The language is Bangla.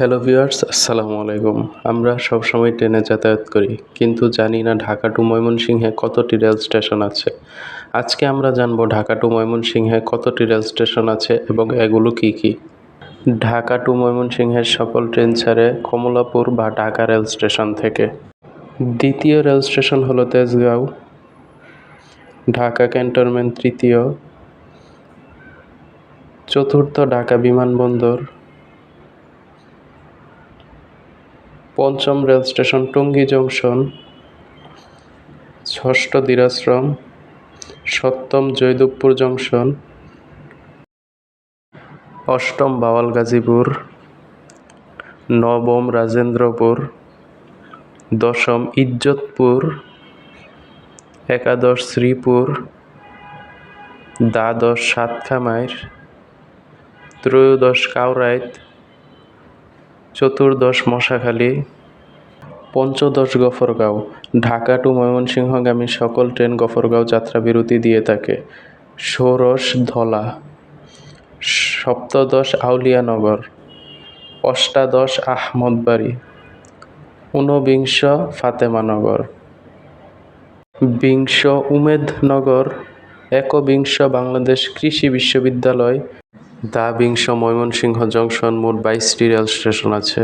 হ্যালো আসসালামু আলাইকুম। আমরা সবসময় ট্রেনে যাতায়াত করি, কিন্তু জানি না ঢাকা টু ময়মনসিংহে কতটি রেল স্টেশন আছে। আজকে আমরা জানব ঢাকা টু ময়মনসিংহে কতটি রেল স্টেশন আছে এবং এগুলো কি কি। ঢাকা টু ময়মনসিংহের সকল ট্রেন ছাড়ে কমলাপুর বা ঢাকা রেল স্টেশন থেকে। দ্বিতীয় রেল স্টেশন হলো তেজগাঁও, ঢাকা ক্যান্টনমেন্ট তৃতীয়, চতুর্থ ঢাকা বিমানবন্দর পঞ্চম রেল স্টেশন, টঙ্গী জংশন, ষষ্ঠ দিরাশ্রম, সপ্তম জয়দেবপুর জংশন, অষ্টম বাওয়াল গাজীপুর, নবম রাজেন্দ্রপুর, দশম ইজ্জতপুর, একাদশ শ্রীপুর, দ্বাদশ সাতখামাইর, ত্রয়োদশ কাউরাইত চতুর্দশ মশাখালী, পঞ্চদশ গফরগাঁও, ঢাকা টু ময়মনসিংহগামী সকল ট্রেন গফরগাঁও যাত্রা বিরতি দিয়ে থাকে। ষোড়শ ধলা, সপ্তদশ আউলিয়ানগর, অষ্টাদশ আহমদবাড়ি, ঊনবিংশ ফাতেমানগর, বিংশ উমেদনগর, একবিংশ বাংলাদেশ কৃষি বিশ্ববিদ্যালয় দ্বাবিংশ ময়মনসিংহ জংশন মোট বাইশটি রেল স্টেশন আছে।